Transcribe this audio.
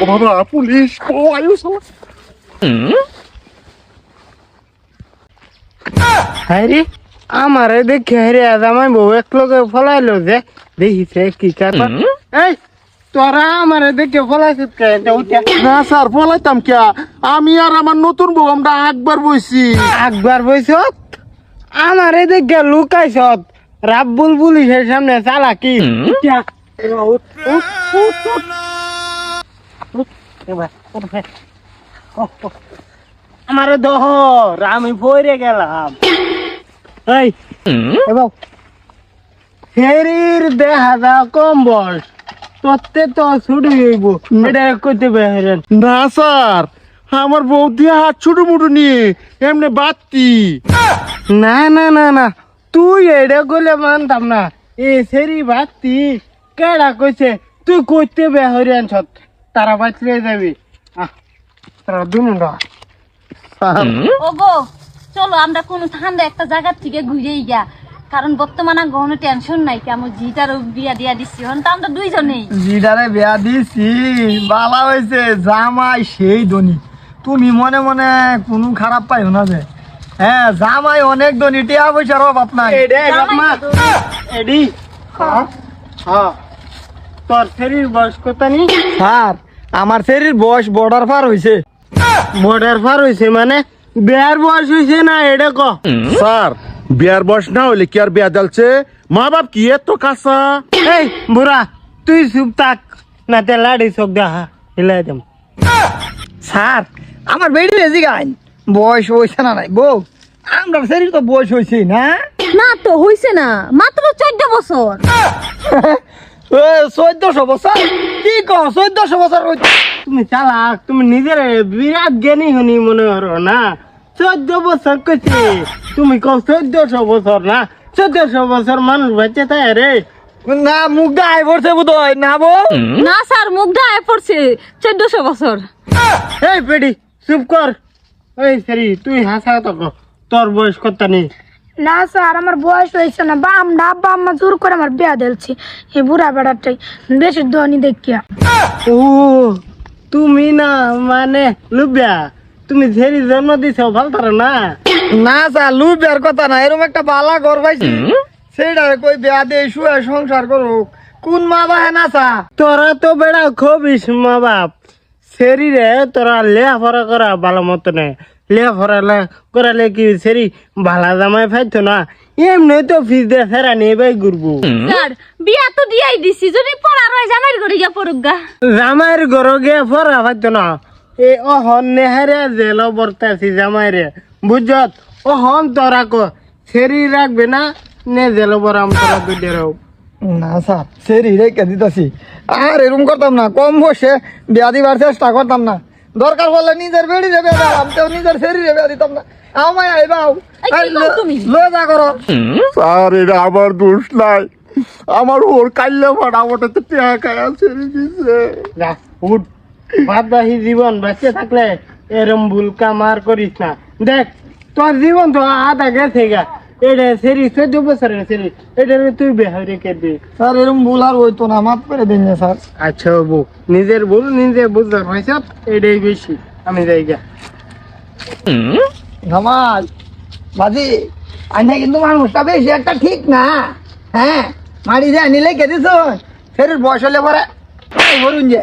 ও বাবা পুলিশ ও আয়ু আরে আমারে দেখে হেরে আমার বউ এক লোকে ফলাইলো যে দেখিছে কি কারবার। এই তোরা আমারে দেখে ফলাইছিস না স্যার বলাইতাম কে? আমি আর আমার নতুন বউ আমরা একবার বইছি। একবার বইছত? আমারে দেখে লুকাইছত। রাব্বুল পুলিশের সামনে চালা কি আমারে দহর আমি পড়ে গেলাম। এই দেখা যা বয়স তোতে তো ছুটি হইব। এটা করতে বেহেরেন না। স্যার। আমার বউ দিয়ে হাত ছুটু মুটু নিয়ে এমনি বাতি। না না না না। তুই এটা করলে মানতাম না। এ সেরি বাতি কেডা কইছে? তুই করতে বেহরিয়ান ছত তারা বাঁচলে যাবি। তারা ওগো চলো আমরা কোনো ঠান্ডা একটা জায়গা থেকে ঘুরেই গা কারণ বর্তমানে কোনো টেনশন নাই কি জিটার বিয়া দিয়া দিচ্ছি হন তো আমরা দুইজনেই। জিডারে বিয়া দিছি বালা হয়েছে জামাই সেই ধনী। তুমি মনে মনে কোনো খারাপ পাইও না যে। হ্যাঁ জামাই অনেক ধনী টিয়া পয়সার অভাব নাই। এডে। হ্যাঁ। হ্যাঁ। তোর শরীর বয়স কত নি? স্যার। আমার শরীর বয়স বর্ডার পার হয়েছে বর্ডার পার হইছে মানে বিয়ার বয়স হইছে না এটা ক? স্যার বিয়ার বয়স না হলে কি আর বিয়া জ্বালছে? মা বাপ কি এত কাঁচা? এই বুড়া তুই চুপ থাক না তে লাড়ি চোখ দেখা হিলাই দেম। স্যার আমার বেড়ি রেজি গাইন বয়স হয়েছে না নাই বউ আমরা শরীর তো বয়স হয়েছে না। না তো হইছে না মাত্র চোদ্দ বছর। চোদ্দশো বছর? কি কো চোদ্দশো বছর তুমি চালাক তুমি নিজের বিরাট জ্ঞানী হনি মনে করো না? চোদ্দ বছর কইছে। তুমি কও চোদ্দশো বছর না? চোদ্দশো বছর মানুষ বাচ্চা তাই রে। না মুখ গায়ে পড়ছে বোধ হয় না বউ? না স্যার মুগ্ধা আয় পড়ছে। চোদ্দশো বছর। এই পেডি চুপ কর। এই সারি তুই হাসা তো। তোর বয়স কত নেই না স্যার আমার বয়স হয়েছে না। বা আমরা আব্বা আম্মা জোর করে আমার বিয়া দিলছি এই বুড়া বেড়াটাই। বেশি ধনী দেখিয়া। ও তুমি না মানে লুবিয়া তুমি ঝেরি জন্ম দিছ ভালো তার না? না স্যার লু বের কথা না এরকম একটা বালা ঘর পাইছি। সেইটা কই বিয়া দিয়ে শুয়ে সংসার করুক। কোন মা বাহে না চা তোরা তো বেড়া খবিস মা বাপ। শরীরে তোরা লেখাপড়া করা ভালো মতো নেই লেখাপড়া লে- করালে কি সেরি ভালা জামাই ফাইতো না? এমনি তো ফিস দিয়ে ফেরা নিয়ে বাই ঘুরবো। স্যার বিয়া তো দিয়াই দিছি যদি পড়ার হয় জামাইয়ের ঘরে গিয়া পড়ুক গা। জামাইয়ের ঘর গিয়ে ফরা ফাইতো না। এ অহন নেহারে জেল বর্তাছি জামাইরে বুঝত? অহন তোরা কো সেরি রাখবে না নে জেল বরাম তোরা দুধে রাও না স্যার সেরি রেখে দিতেছি। আর এরকম করতাম না কম বসে বিয়া দিবার চেষ্টা করতাম না। দরকার বললে নিজের বেড়ি রে বিয়া দিলাম তো নিজের শরীরে বিয়া দিতাম না। আমায় আইবাও এই কি কও তুমি? লো যা করো। স্যার এটা আমার দোষ নাই। আমার ওর কাল্লে ভাড়া ওটা তো টেহা খায়া ছেড়ে দিছে উঠ। বাদবাহি জীবন বেঁচে থাকলে এরম ভুল কাম আর করিস না। দেখ তোর জীবন তো আধা গেছে গা। এটা সেরি চোদ্দ বছরের সেরি। এটা তুই রেখে দে স্যার এরকম ভুল আর হইতো না মাফ করে দিন না, স্যার। আচ্ছা বউ নিজের ভুল নিজে বুঝতে পারছ এটাই বেশি। আমি যাই গা নামাজ বাজি আইনা কিন্তু মানুষটা বেশি একটা ঠিক না। হ্যাঁ মারি যায় নিলে কে ফের বয়স হলে পরে বলুন যে।